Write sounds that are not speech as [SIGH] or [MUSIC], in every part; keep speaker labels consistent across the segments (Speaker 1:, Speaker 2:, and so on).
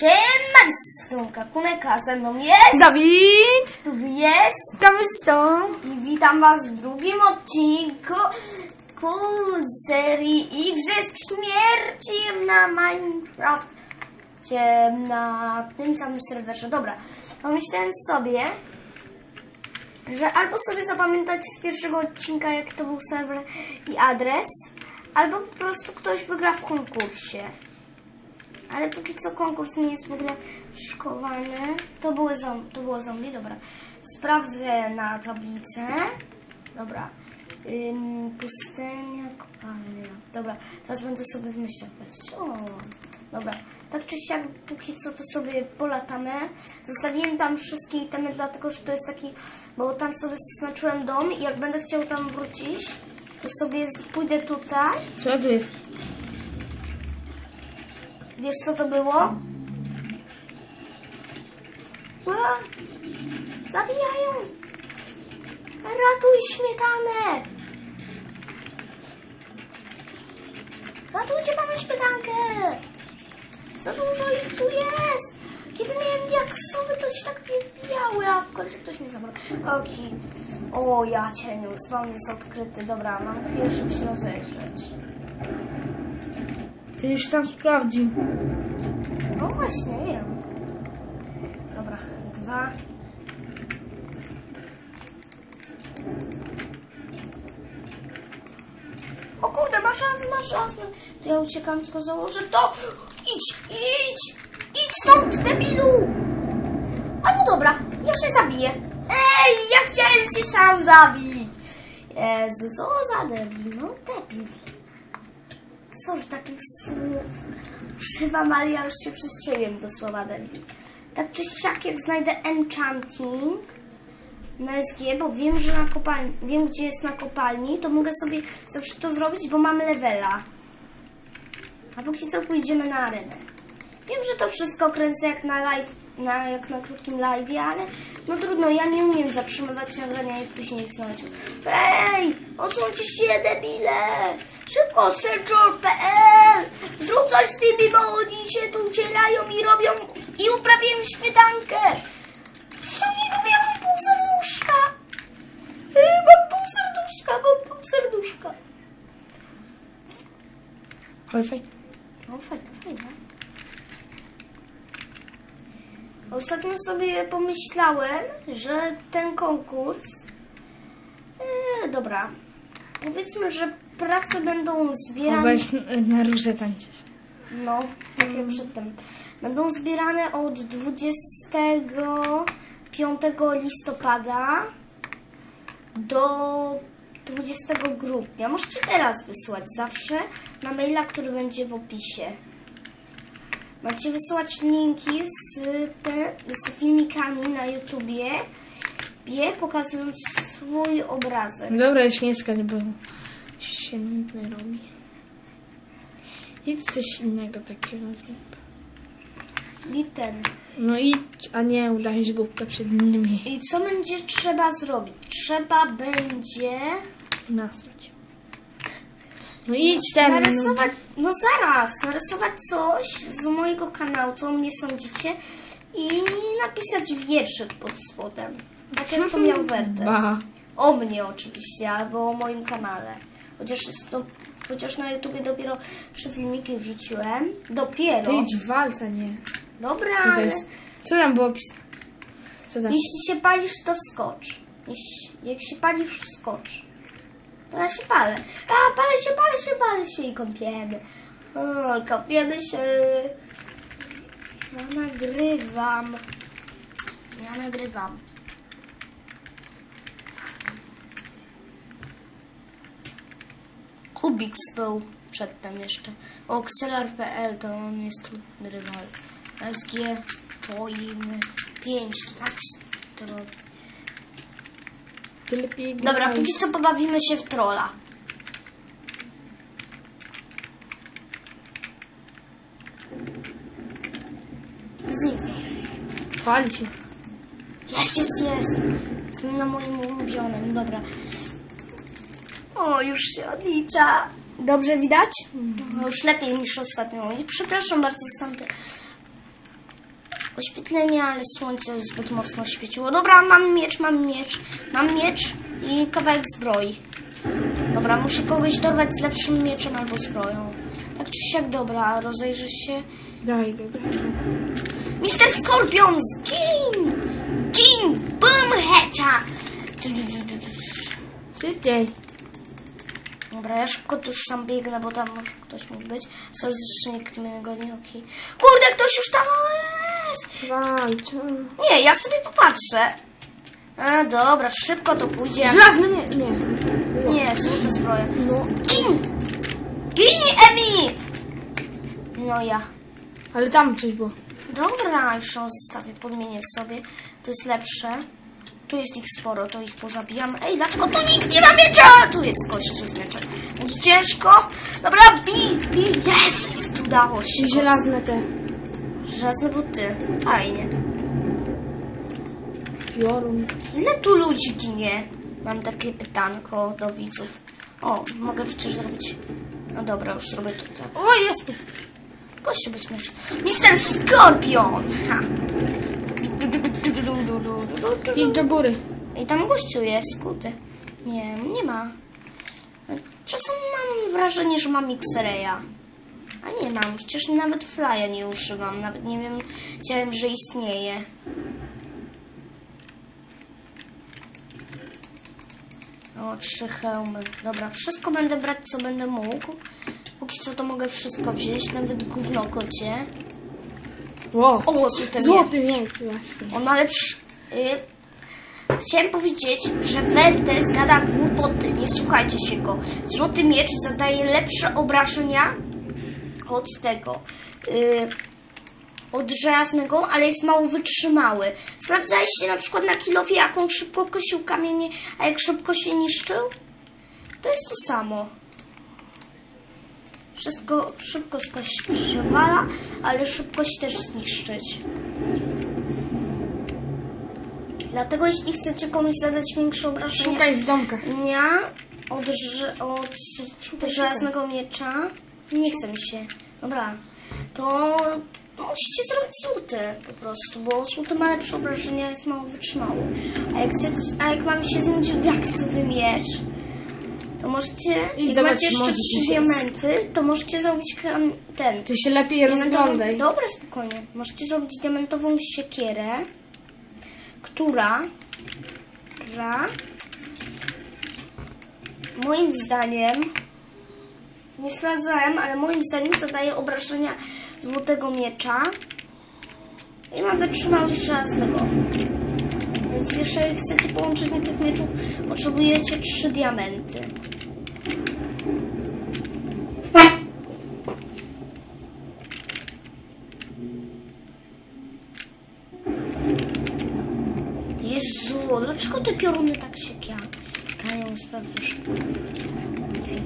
Speaker 1: Siema, z tą kakuneka ze mną jest,
Speaker 2: Dawid!
Speaker 1: tu jest
Speaker 2: Kamerzysta!
Speaker 1: i witam was w drugim odcinku ku serii Igrzysk Śmierci na Minecraft na tym samym serwerze. Dobra, pomyślałem sobie, że albo sobie zapamiętać z pierwszego odcinka, jaki to był serwer i adres, albo po prostu ktoś wygra w konkursie. Ale póki co konkurs nie jest w ogóle szykowany. To były zom- to było zombie, dobra. Sprawdzę na tablicę. Dobra. Ym, pustynia, kopalnia. Dobra, teraz będę sobie wymyślać. O, dobra. Tak czy siak, póki co to sobie polatamy. Zostawiłem tam wszystkie itemy, dlatego że to jest taki, bo tam sobie zaznaczyłem dom i jak będę chciał tam wrócić, to sobie pójdę tutaj.
Speaker 2: Co to jest?
Speaker 1: Wiesz co to było? Ła! Zawijają! Ratuj śmietanę! Ratujcie mamy śmietankę! Za dużo ich tu jest! Kiedy miałem diaksowy, to się tak nie wbijały, a w końcu ktoś mnie zabrał. Oki. O, ja cieniu, spawn jest odkryty. Dobra, mam chwilę, żeby się rozejrzeć.
Speaker 2: Ty już tam sprawdził.
Speaker 1: No właśnie, wiem. Dobra, dwa. O kurde, masz raz, masz raz. To ja uciekam, tylko założę to. Idź, idź, idź stąd, debilu. Albo dobra, ja się zabiję. Ej, ja chciałem się sam zabić. Jezu, co za debil, no debil. Sorry, takich słów. Używam, ale ja już się przestrzeliłem do słowa debil. Tak czy siak, jak znajdę enchanting na SG, bo wiem, że na kopalni, wiem gdzie jest na kopalni, to mogę sobie zawsze to zrobić, bo mamy levela. A póki co pójdziemy na arenę. Wiem, że to wszystko kręcę jak na live, na, jak na krótkim live, ale no trudno, ja nie umiem zatrzymywać nagrania i później wznawiać. Ej, odsuńcie się debile! Szybko, sergio.pl Zrób coś z tymi, bo oni się tu ucierają i robią i uprawiają śmietankę. Ściągnij ja mam pół serduszka. Ej, Mam pół serduszka, mam pół serduszka.
Speaker 2: Ale.
Speaker 1: No fajne, fajne. Ostatnio sobie pomyślałem, że ten konkurs. E, dobra. Powiedzmy, że prace będą zbierane.
Speaker 2: Już na róże tańczysz.
Speaker 1: No, tak jak przedtem. Będą zbierane od 25 listopada do 20 grudnia. Możecie teraz wysłać zawsze na maila, który będzie w opisie. Macie wysyłać linki z, te, z filmikami na YouTubie, je pokazując swój obrazek.
Speaker 2: Dobra, już nie skać, bo się nudny robi. Idź coś innego takiego.
Speaker 1: I ten.
Speaker 2: No idź, a nie udajesz głupka przed innymi.
Speaker 1: I co będzie trzeba zrobić? Trzeba będzie
Speaker 2: Nasrać. No idź ten.
Speaker 1: narysować, no zaraz, narysować coś z mojego kanału, co o mnie sądzicie i napisać wierszyk pod spodem. Tak jak to [LAUGHS] miał Wertes.
Speaker 2: Ba.
Speaker 1: O mnie oczywiście, albo o moim kanale. Chociaż, jest to, chociaż na YouTubie dopiero trzy filmiki wrzuciłem. Dopiero.
Speaker 2: Ty idź walca, nie.
Speaker 1: Dobra,
Speaker 2: Co to jest? Co tam było pisane?
Speaker 1: Jeśli się palisz, to skocz. Jeśli, jak się palisz, skocz. Ja się palę. A, palę się, palę się, palę się i kąpiemy. O, kąpiemy się. Ja nagrywam. Ja nagrywam. Kubix był przedtem jeszcze. O, Xelar.pl to on jest trudny rywal. SG, Join 5, tak robi.
Speaker 2: Ty lepiej
Speaker 1: Dobra, póki co pobawimy się w trolla. Ziggy.
Speaker 2: Chwal się.
Speaker 1: Jest, jest, jest. Jestem na moim ulubionym, dobra. O, już się odlicza. Dobrze widać? No, już lepiej niż ostatnio. I Przepraszam bardzo za tamte oświetlenie, ale słońce zbyt mocno świeciło. Dobra, mam miecz, mam miecz, mam miecz i kawałek zbroi. Dobra, muszę kogoś dorwać z lepszym mieczem albo zbroją. Tak czy siak, dobra, rozejrzysz się.
Speaker 2: Daj daj go.
Speaker 1: Mister Scorpion, gin! Gin! Boom, hecha!
Speaker 2: Szybciej.
Speaker 1: Dobra, ja szybko tu już tam biegnę, bo tam może ktoś mógł być. Sorry, nikt mnie goni, okej. Kurde, ktoś już tam!
Speaker 2: Walcz.
Speaker 1: Nie, ja sobie popatrzę. A, dobra, szybko to pójdzie.
Speaker 2: Żelazny nie, nie.
Speaker 1: Nie, złote zbroje.
Speaker 2: No,
Speaker 1: Gin! Gin, Emi! No ja.
Speaker 2: ale tam coś było.
Speaker 1: Dobra, już ją zostawię, podmienię sobie. To jest lepsze. Tu jest ich sporo, to ich pozabijam. Ej, dlaczego tu nikt nie ma miecza? Tu jest kościół z mieczem. Będzie ciężko. Dobra, bij, bij. Jest! Udało się.
Speaker 2: Żelazne te.
Speaker 1: Żelazne buty. Fajnie.
Speaker 2: Piorun.
Speaker 1: Ile tu ludzi ginie? Mam takie pytanko do widzów. O, mogę przecież zrobić. No dobra, już zrobię to tak.
Speaker 2: O, jest tu.
Speaker 1: Gościu bez miecza. Mister Scorpion! Ha.
Speaker 2: Idź do góry.
Speaker 1: I tam gościu jest, skuty. Nie, nie ma. Czasem mam wrażenie, że mam X-Raya. A nie mam, przecież nawet flya nie używam. Nawet nie wiem, wiedziałem, że istnieje. O, trzy hełmy. Dobra, wszystko będę brać, co będę mógł. Póki co to mogę wszystko wziąć, nawet gówno kocie.
Speaker 2: Wow.
Speaker 1: O, złote
Speaker 2: Złoty miecz, właśnie.
Speaker 1: on ma lepszy. Y, chciałem powiedzieć, że Wertes gada głupoty. Nie słuchajcie się go. Złoty miecz zadaje lepsze obrażenia od tego. Y, od żelaznego, ale jest mało wytrzymały. Sprawdzaliście na przykład na kilofie, jak on szybko kosił kamienie, a jak szybko się niszczył? To jest to samo. Wszystko szybko skoś przywala, ale szybko się też zniszczyć. Dlatego jeśli chcecie komuś zadać większe obrażenia
Speaker 2: Szukaj w domkach.
Speaker 1: dnia od, od
Speaker 2: Szukaj,
Speaker 1: żelaznego miecza, nie chce mi się. Dobra, to musicie zrobić złoty po prostu, bo złoty ma lepsze obrażenia, jest mało wytrzymały. A jak, chcecie, a jak mamy się zmienić w diaksowy miecz, to możecie,
Speaker 2: I
Speaker 1: jak
Speaker 2: zobacz,
Speaker 1: macie jeszcze
Speaker 2: może
Speaker 1: trzy diamenty, to możecie zrobić kram- ten,
Speaker 2: Ty się lepiej rozglądaj.
Speaker 1: Dobra, spokojnie. Możecie zrobić diamentową siekierę, która, która moim zdaniem, nie sprawdzałem, ale moim zdaniem zadaje obrażenia złotego miecza i ma wytrzymałość żelaznego. Więc jeżeli chcecie połączenie tych mieczów, potrzebujecie trzy diamenty. Jezu, dlaczego te pioruny tak się kiają? Sprawdzę szybko. Chwilę.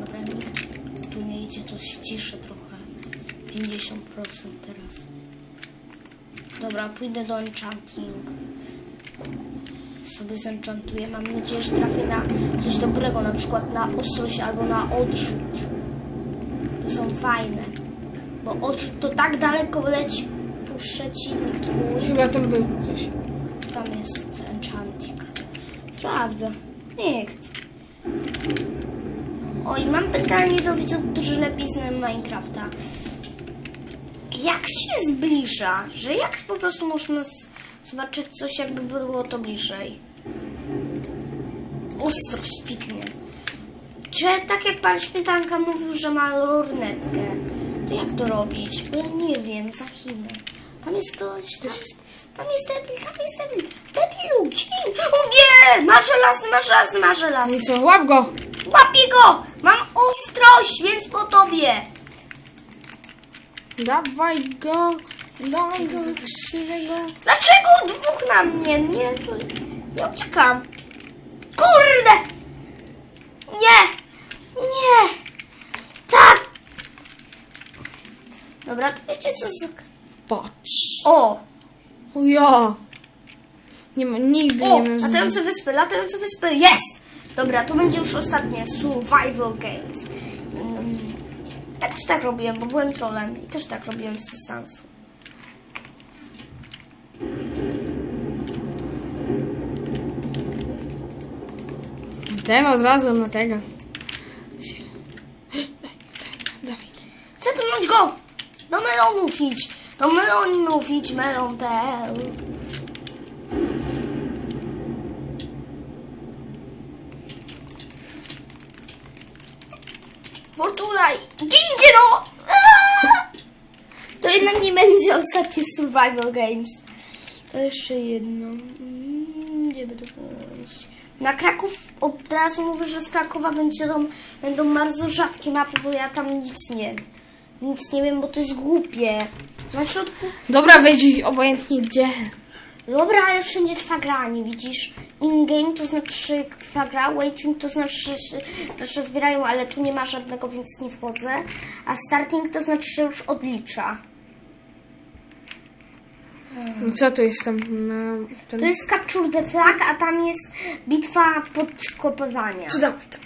Speaker 1: Dobra, nikt tu nie idzie, to ściszę trochę. 50% teraz. Dobra, pójdę do enchanting. Sobie zenchantuję. Mam nadzieję, że trafię na coś dobrego, na przykład na ostrość albo na odrzut. To są fajne. Bo odrzut to tak daleko leci przeciwnik twój.
Speaker 2: Chyba tam był coś.
Speaker 1: Tam jest enchanting. Sprawdzę. Nikt. Oj, mam pytanie do widzów, którzy lepiej znają Minecrafta. Jak się zbliża? Że jak po prostu można zobaczyć coś, jakby było to bliżej? Ostrość piknie. Czy tak jak pan Śmietanka mówił, że ma lornetkę, to jak to robić? Bo ja nie wiem, za Chiny. Tam jest ktoś, tam jest, tam jest debil, tam jest debil. Debilu, kim? O nie! Ma żelazny, ma żelazny, ma
Speaker 2: No
Speaker 1: żelazny.
Speaker 2: i co, łap go!
Speaker 1: Łapię go! Mam ostrość, więc po tobie.
Speaker 2: Dawaj go! Dawaj go krzywego!
Speaker 1: Dlaczego dwóch na mnie? Nie, to... Ja uciekam. Kurde! Nie! Nie! Tak! Dobra, to wiecie co z...
Speaker 2: Patrz!
Speaker 1: O!
Speaker 2: O ja! Nie ma, nigdy
Speaker 1: O!
Speaker 2: nie mam
Speaker 1: Latające wyspy, latające wyspy, jest! Dobra, tu będzie już ostatnie Survival Games. Mm, ja też tak robiłem, bo byłem trollem i też tak robiłem z dystansu.
Speaker 2: Ten od razu na tego.
Speaker 1: Zetnąć go! Do melonów idź! Do melonów idź melon.pl Fortuna, gincie no! To jednak nie będzie ostatni Survival Games. To jeszcze jedno. Mm, Gdzie by to pójść? Na Kraków od mówię, że z Krakowa będą, będą bardzo rzadkie mapy, bo ja tam nic nie nic nie wiem, bo to jest głupie. Na środku.
Speaker 2: Dobra, wejdź obojętnie gdzie.
Speaker 1: Dobra, ale wszędzie trwa gra, nie widzisz? In-game to znaczy trwa gra, waiting to znaczy, że zbierają, ale tu nie ma żadnego, więc nie wchodzę. A starting to znaczy, że już odlicza.
Speaker 2: No Co to jest tam na.
Speaker 1: To jest Capture the Flag, a tam jest bitwa podkopywania.
Speaker 2: Co dawaj tam.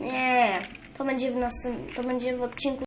Speaker 1: Nie, to będzie w następnym, to będzie w odcinku